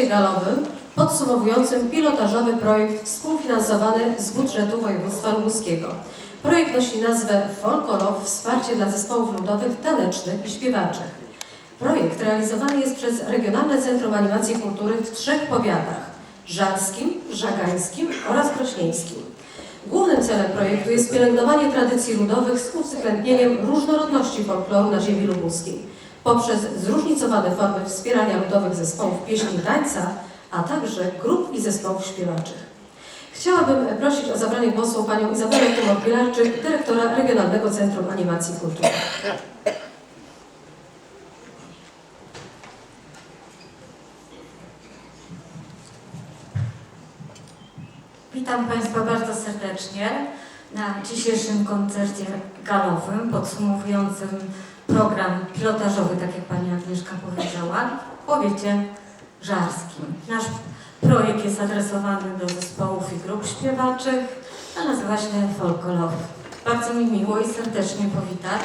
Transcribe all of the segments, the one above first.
galowym podsumowującym pilotażowy projekt współfinansowany z budżetu województwa lubuskiego. Projekt nosi nazwę Folkolow Wsparcie dla zespołów ludowych, tanecznych i śpiewaczych. Projekt realizowany jest przez Regionalne Centrum Animacji Kultury w trzech powiatach żarskim, żagańskim oraz krośnieńskim. Głównym celem projektu jest pielęgnowanie tradycji ludowych z uwzględnieniem różnorodności folkloru na ziemi lubuskiej poprzez zróżnicowane formy wspierania ludowych zespołów pieśni i tańca, a także grup i zespołów śpiewaczych. Chciałabym prosić o zabranie głosu panią Izabelę Tymor-Pilarczyk, dyrektora Regionalnego Centrum Animacji Kultury. Witam Państwa bardzo serdecznie na dzisiejszym koncercie galowym podsumowującym program pilotażowy, tak jak Pani Agnieszka powiedziała, w powiecie żarskim. Nasz projekt jest adresowany do zespołów i grup śpiewaczych, a nazywa się Folkolow. Bardzo mi miło i serdecznie powitać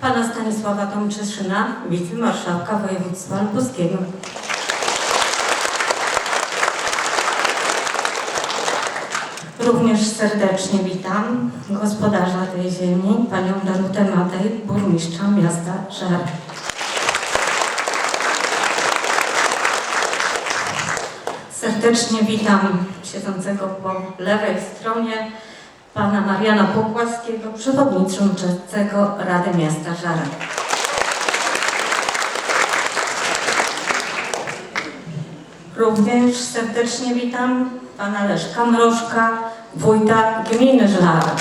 Pana Stanisława Tomczyszyna, wicemarszałka województwa lubuskiego. Również serdecznie witam gospodarza tej ziemi, panią Danutę Matej, burmistrza miasta Żar. Serdecznie witam siedzącego po lewej stronie pana Mariana Pokłaskiego, przewodniczącego Rady Miasta Żara. Również serdecznie witam pana Leszka Mrożka, wójta gminy Żara.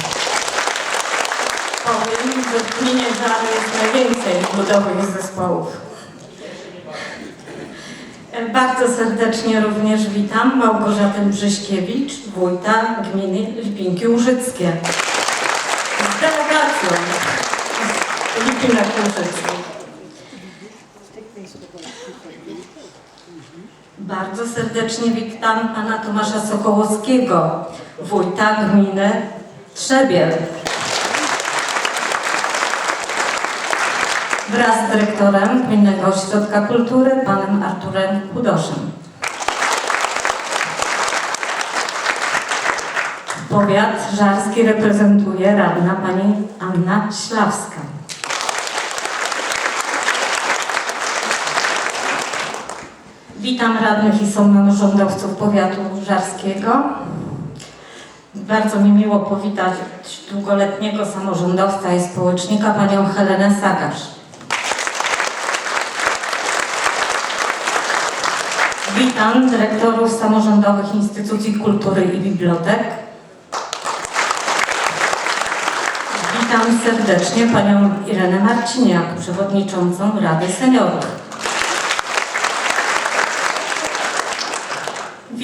Powiem, że w gminie Żara jest najwięcej ludowych zespołów. Bardzo serdecznie również witam Małgorzatę Brzyśkiewicz, wójta gminy Lipinki Łużyckie. Z delegacją z Lipinek Łużyckich. Bardzo serdecznie witam pana Tomasza Sokołowskiego, wójta gminy Trzebiel. Wraz z dyrektorem Gminnego Ośrodka Kultury, panem Arturem Kudoszem. Powiat żarski reprezentuje radna pani Anna Ślawska. Witam radnych i samorządowców powiatu żarskiego. Bardzo mi miło powitać długoletniego samorządowca i społecznika panią Helenę Sagarz. Witam dyrektorów samorządowych instytucji kultury i bibliotek. Witam serdecznie panią Irenę Marciniak, przewodniczącą Rady Seniorów.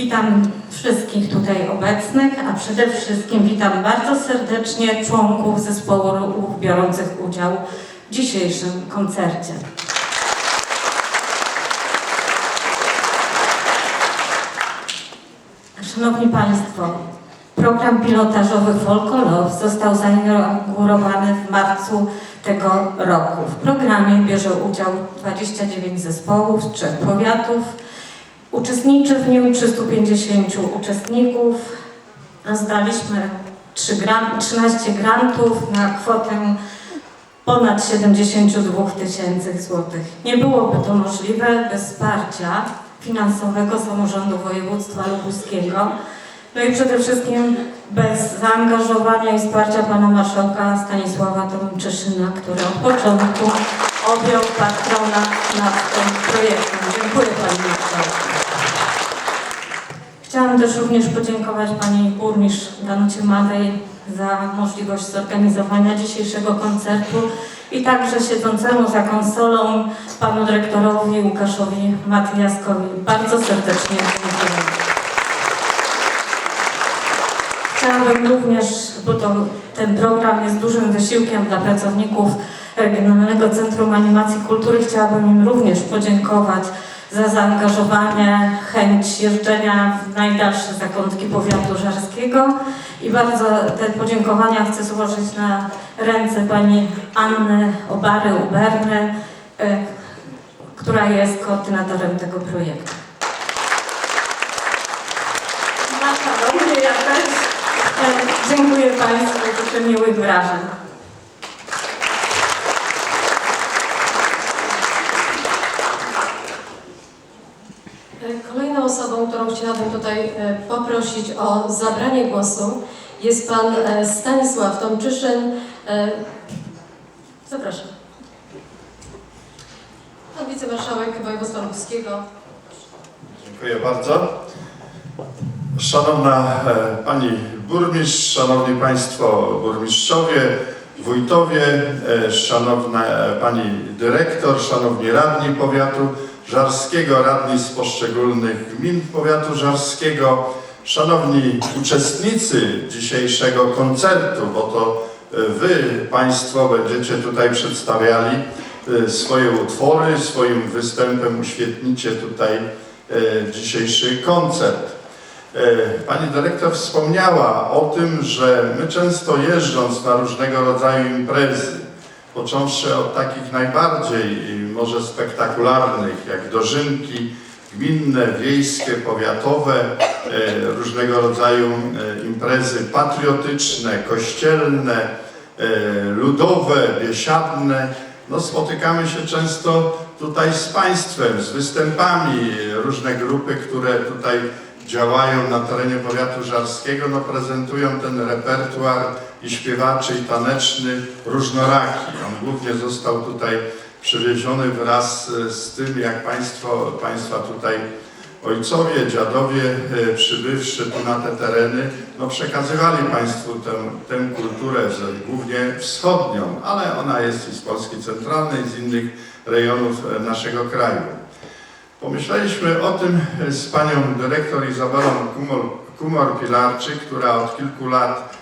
Witam wszystkich tutaj obecnych, a przede wszystkim witam bardzo serdecznie członków zespołów biorących udział w dzisiejszym koncercie. Szanowni Państwo, program pilotażowy Folkolow został zainaugurowany w marcu tego roku. W programie bierze udział 29 zespołów z trzech powiatów, Uczestniczy w nim 350 uczestników. Rozdaliśmy 3 gran 13 grantów na kwotę ponad 72 tysięcy złotych. Nie byłoby to możliwe bez wsparcia finansowego samorządu województwa lubuskiego. No i przede wszystkim bez zaangażowania i wsparcia pana marszałka Stanisława Tomczyszyna, który od początku objął patrona nad tym projektem. Dziękuję panie marszałku. Chciałam też również podziękować Pani Burmistrz Danucie Matej za możliwość zorganizowania dzisiejszego koncertu i także siedzącemu za konsolą Panu Dyrektorowi Łukaszowi Matyjaskowi. Bardzo serdecznie dziękuję. Chciałabym również, bo to, ten program jest dużym wysiłkiem dla pracowników Regionalnego Centrum Animacji Kultury, chciałabym im również podziękować za zaangażowanie, chęć jeżdżenia w najdalsze zakątki powiatu żarskiego i bardzo te podziękowania chcę złożyć na ręce pani Anny Obary-Uberny, y, która jest koordynatorem tego projektu. E, dziękuję Państwu, za miłych wrażeń. Kolejną osobą, którą chciałabym tutaj e, poprosić o zabranie głosu jest pan e, Stanisław Tomczyszyn. E, Zapraszam. Pan wicemarszałek województwa lubuskiego. Dziękuję bardzo. Szanowna e, Pani Burmistrz, Szanowni Państwo Burmistrzowie, Wójtowie, e, Szanowna e, Pani Dyrektor, Szanowni Radni Powiatu Żarskiego, Radni z poszczególnych gmin Powiatu Żarskiego, Szanowni uczestnicy dzisiejszego koncertu, bo to e, Wy Państwo będziecie tutaj przedstawiali e, swoje utwory, swoim występem uświetnicie tutaj e, dzisiejszy koncert. Pani dyrektor wspomniała o tym, że my często jeżdżąc na różnego rodzaju imprezy, począwszy od takich najbardziej i może spektakularnych, jak dożynki gminne, wiejskie, powiatowe, e, różnego rodzaju e, imprezy patriotyczne, kościelne, e, ludowe, biesiadne, no spotykamy się często tutaj z Państwem, z występami, różne grupy, które tutaj działają na terenie powiatu żarskiego, no prezentują ten repertuar i śpiewaczy, i taneczny różnoraki. On głównie został tutaj przywieziony wraz e, z tym, jak Państwo, Państwa tutaj ojcowie, dziadowie e, przybywszy tu na te tereny, no przekazywali Państwu tę, tę kulturę, głównie wschodnią, ale ona jest i z Polski centralnej, i z innych rejonów e, naszego kraju. Pomyśleliśmy o tym z panią dyrektor Izabelą Kumor- Kumor-Pilarczyk, która od kilku lat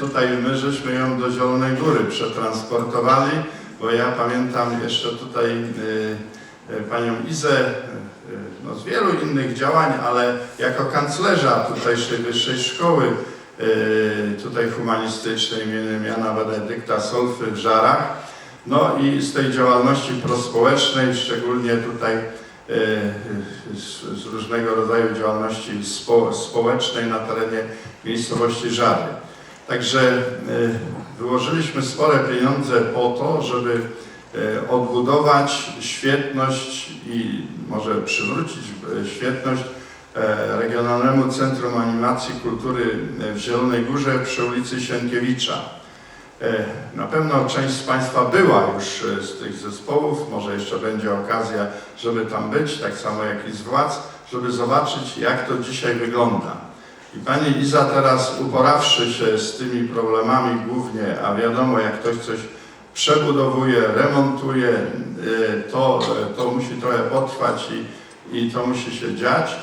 tutaj my żeśmy ją do Zielonej Góry przetransportowali, bo ja pamiętam jeszcze tutaj e, e, panią Izę e, no, z wielu innych działań, ale jako kanclerza tutejszej wyższej szkoły e, tutaj humanistycznej imieniem Jana Benedykta Solfy w Żarach. No i z tej działalności prospołecznej, szczególnie tutaj e, z różnego rodzaju działalności spo, społecznej na terenie miejscowości Żary. Także e, wyłożyliśmy spore pieniądze po to, żeby e, odbudować świetność i może przywrócić e, świetność Regionalnemu Centrum Animacji Kultury w Zielonej Górze przy ulicy Sienkiewicza. Na pewno część z Państwa była już z tych zespołów, może jeszcze będzie okazja, żeby tam być, tak samo jak i z władz, żeby zobaczyć, jak to dzisiaj wygląda. I Pani Iza teraz, uporawszy się z tymi problemami głównie, a wiadomo, jak ktoś coś przebudowuje, remontuje, e, to, to musi trochę potrwać i, i to musi się dziać,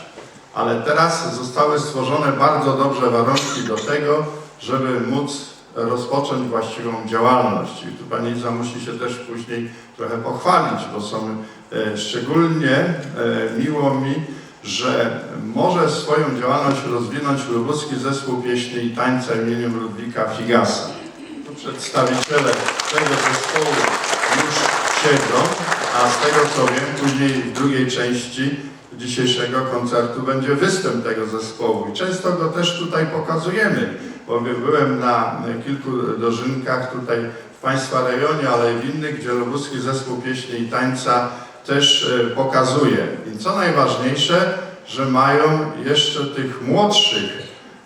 ale teraz zostały stworzone bardzo dobrze warunki do tego, żeby móc rozpocząć właściwą działalność. I tu Pani Iza musi się też później trochę pochwalić, bo są e, szczególnie e, miło mi, że może swoją działalność rozwinąć Lubuski Zespół Pieśni i Tańca imieniem Ludwika Figasa. Przedstawiciele tego zespołu już siedzą, a z tego co wiem, później w drugiej części dzisiejszego koncertu będzie występ tego zespołu. I często go też tutaj pokazujemy, bo byłem na kilku dożynkach tutaj w Państwa rejonie, ale i w innych, gdzie Lubuski Zespół Pieśni i Tańca też e, pokazuje. I co najważniejsze, że mają jeszcze tych młodszych,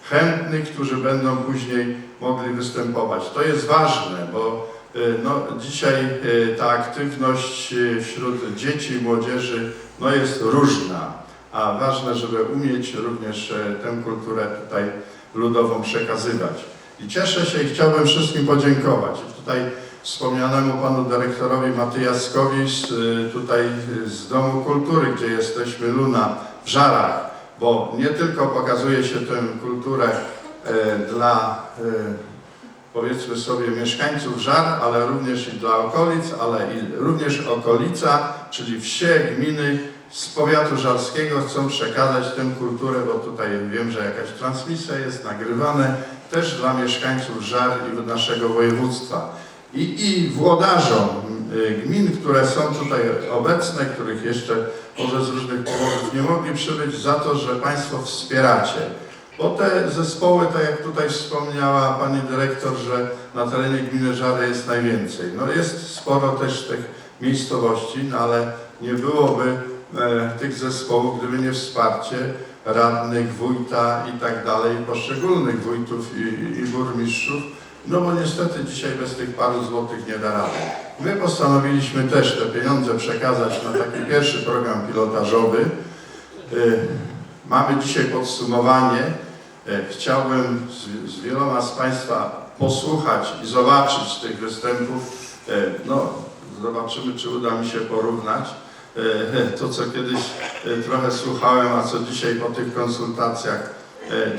chętnych, którzy będą później mogli występować. To jest ważne, bo e, no, dzisiaj e, ta aktywność wśród dzieci i młodzieży no, jest różna, a ważne, żeby umieć również e, tę kulturę tutaj ludową przekazywać. I cieszę się i chciałbym wszystkim podziękować. Tutaj wspomnianemu panu dyrektorowi Matyjaskowi y, tutaj z Domu Kultury, gdzie jesteśmy, Luna, w Żarach, bo nie tylko pokazuje się tę kulturę e, dla e, powiedzmy sobie mieszkańców Żar, ale również i dla okolic, ale i również okolica, czyli wsie, gminy z powiatu żarskiego chcą przekazać tę kulturę, bo tutaj wiem, że jakaś transmisja jest nagrywane, też dla mieszkańców Żar i naszego województwa. I, i włodarzom y, gmin, które są tutaj obecne, których jeszcze może z różnych powodów nie mogli przybyć, za to, że Państwo wspieracie Bo te zespoły, tak jak tutaj wspomniała Pani Dyrektor, że na terenie gminy Żary jest najwięcej. No jest sporo też tych miejscowości, no ale nie byłoby e, tych zespołów, gdyby nie wsparcie radnych, wójta i tak dalej, poszczególnych wójtów i, i burmistrzów, no bo niestety dzisiaj bez tych paru złotych nie da rady. My postanowiliśmy też te pieniądze przekazać na taki pierwszy program pilotażowy. Y, Mamy dzisiaj podsumowanie. Y, Chciałbym z, wieloma z Państwa posłuchać i zobaczyć tych występów. Y, No, zobaczymy, czy uda mi się porównać to, co kiedyś trochę słuchałem, a co dzisiaj po tych konsultacjach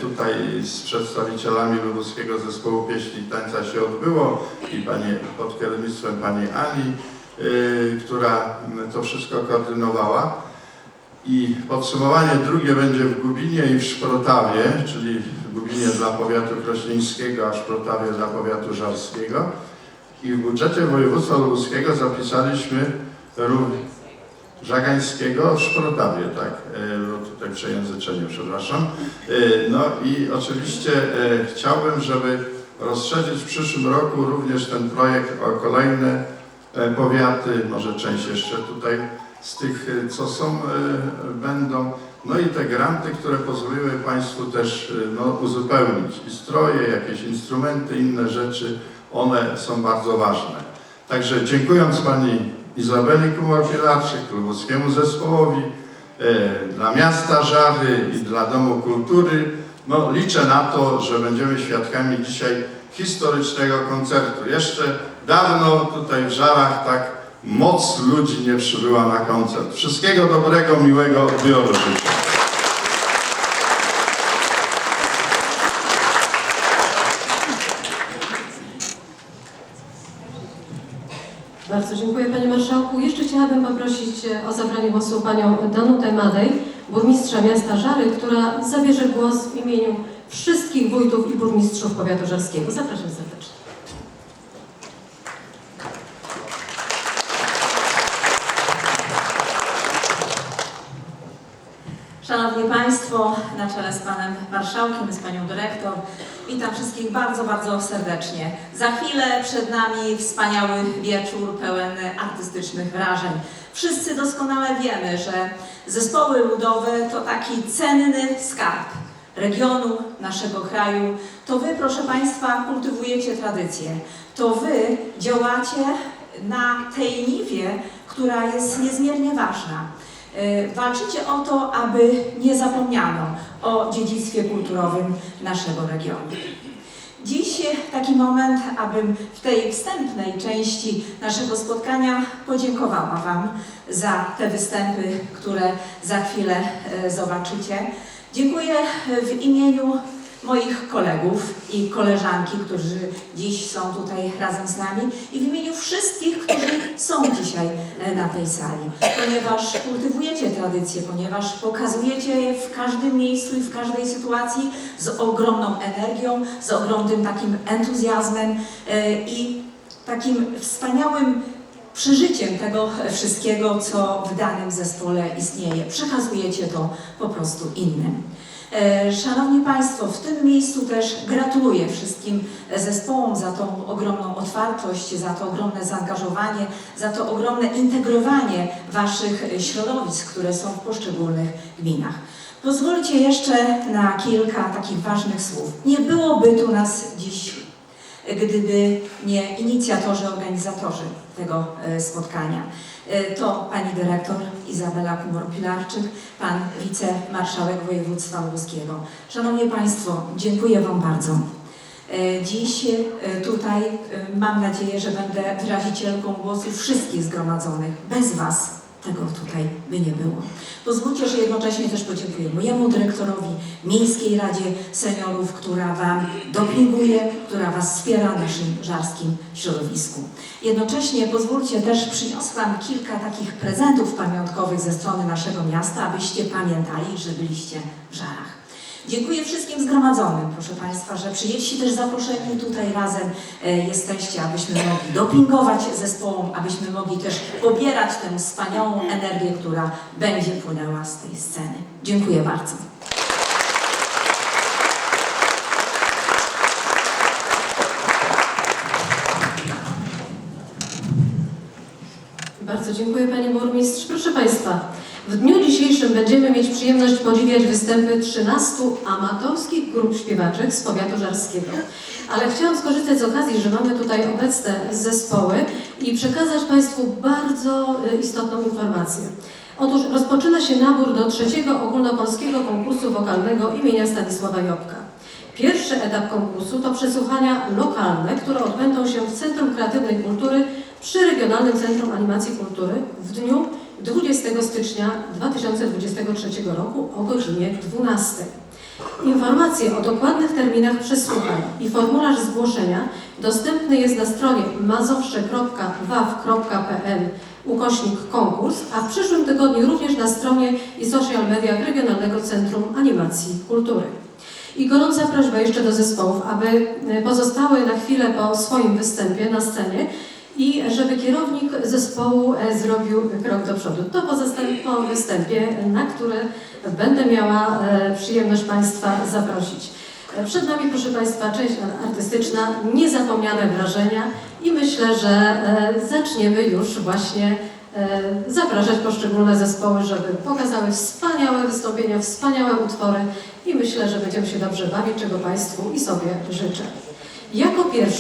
tutaj z przedstawicielami Lubuskiego Zespołu Pieśni i Tańca się odbyło i pani, pod kierownictwem pani Ani, y, która to wszystko koordynowała. I podsumowanie drugie będzie w Gubinie i w Szprotawie, czyli w Gubinie dla powiatu krośnieńskiego, a w Szprotawie dla powiatu żarskiego. I w budżecie województwa lubuskiego zapisaliśmy ró- Żagańskiego w Szprotawie, tak, e, tutaj przejęzyczenie, przepraszam. E, No i oczywiście e, chciałbym, żeby rozszerzyć w przyszłym roku również ten projekt o kolejne powiaty, może część jeszcze tutaj z tych, co są, będą. No i te granty, które pozwoliły Państwu też no, uzupełnić i stroje, jakieś instrumenty, inne rzeczy, one są bardzo ważne. Także dziękując Pani Izabeli Kumar-Pilarczyk, Lubuskiemu Zespołowi, e, dla miasta Żary i dla Domu Kultury, no liczę na to, że będziemy świadkami dzisiaj historycznego koncertu. Jeszcze dawno tutaj w Żarach tak moc ludzi nie przybyła na koncert. Wszystkiego dobrego, miłego odbioru. Bardzo dziękuję Panie Marszałku. Jeszcze chciałabym poprosić e, o zabranie głosu Panią Danutę Madej, burmistrza miasta Żary, która zabierze głos w imieniu wszystkich wójtów i burmistrzów powiatu żarskiego. Zapraszam serdecznie. Szanowni Państwo, na czele z Panem Marszałkiem, z Panią Dyrektor, witam wszystkich bardzo, bardzo serdecznie. Za chwilę przed nami wspaniały wieczór pełen artystycznych wrażeń. Wszyscy doskonale wiemy, że zespoły ludowe to taki cenny skarb regionu, naszego kraju. To Wy, proszę Państwa, kultywujecie tradycję. To Wy działacie na tej niwie, która jest niezmiernie ważna. E, Walczycie o to, aby nie zapomniano o dziedzictwie kulturowym naszego regionu. Dziś taki moment, abym w tej wstępnej części naszego spotkania podziękowała Wam za te występy, które za chwilę e, zobaczycie. Dziękuję w imieniu moich kolegów i koleżanki, którzy dziś są tutaj razem z nami i w imieniu wszystkich, którzy są dzisiaj e, na tej sali, ponieważ kultywujecie tradycje, ponieważ pokazujecie je w każdym miejscu i w każdej sytuacji z ogromną energią, z ogromnym takim entuzjazmem e, i takim wspaniałym przeżyciem tego wszystkiego, co w danym zespole istnieje. Przekazujecie to po prostu innym. E, Szanowni Państwo, w tym miejscu też gratuluję wszystkim zespołom za tą ogromną otwartość, za to ogromne zaangażowanie, za to ogromne integrowanie Waszych środowisk, które są w poszczególnych gminach. Pozwólcie jeszcze na kilka takich ważnych słów. Nie byłoby tu nas dziś, gdyby nie inicjatorzy, organizatorzy tego e, spotkania. E, To pani dyrektor Izabela Kumor-Pilarczyk, pan wicemarszałek województwa lubuskiego. Szanowni Państwo, dziękuję Wam bardzo. E, Dziś tutaj mam nadzieję, że będę wyrazicielką głosu wszystkich zgromadzonych. Bez Was tego tutaj by nie było. Pozwólcie, że jednocześnie też podziękuję mojemu dyrektorowi, Miejskiej Radzie Seniorów, która Wam dopinguje, która Was wspiera w naszym żarskim środowisku. Jednocześnie pozwólcie też, przyniosłam kilka takich prezentów pamiątkowych ze strony naszego miasta, abyście pamiętali, że byliście w Żarach. Dziękuję wszystkim zgromadzonym, proszę Państwa, że przyjęliście też zaproszenie tutaj razem e, jesteście, abyśmy mogli dopingować zespołom, abyśmy mogli też pobierać tę wspaniałą energię, która będzie płynęła z tej sceny. Dziękuję bardzo. Bardzo dziękuję Panie Burmistrz. Proszę Państwa, w dniu dzisiejszym będziemy mieć przyjemność podziwiać występy 13 amatorskich grup śpiewaczych z powiatu żarskiego. Ale chciałam skorzystać z okazji, że mamy tutaj obecne zespoły i przekazać Państwu bardzo y, istotną informację. Otóż rozpoczyna się nabór do trzeciego ogólnopolskiego konkursu wokalnego imienia Stanisława Jobka. Pierwszy etap konkursu to przesłuchania lokalne, które odbędą się w Centrum Kreatywnej Kultury przy Regionalnym Centrum Animacji Kultury w dniu 20 stycznia 2023 roku o godzinie 12. Informacje o dokładnych terminach przesłuchań i formularz zgłoszenia dostępny jest na stronie mazowsze.waw.pl ukośnik konkurs, a w przyszłym tygodniu również na stronie i social mediach Regionalnego Centrum Animacji Kultury. I gorąca prośba jeszcze do zespołów, aby e, pozostały na chwilę po swoim występie na scenie i żeby kierownik zespołu e, zrobił krok do przodu. To po występie, na który będę miała e, przyjemność Państwa zaprosić. E, Przed nami, proszę Państwa, część artystyczna, niezapomniane wrażenia i myślę, że zaczniemy już właśnie zapraszać poszczególne zespoły, żeby pokazały wspaniałe wystąpienia, wspaniałe utwory i myślę, że będziemy się dobrze bawić, czego Państwu i sobie życzę. Jako pierwszy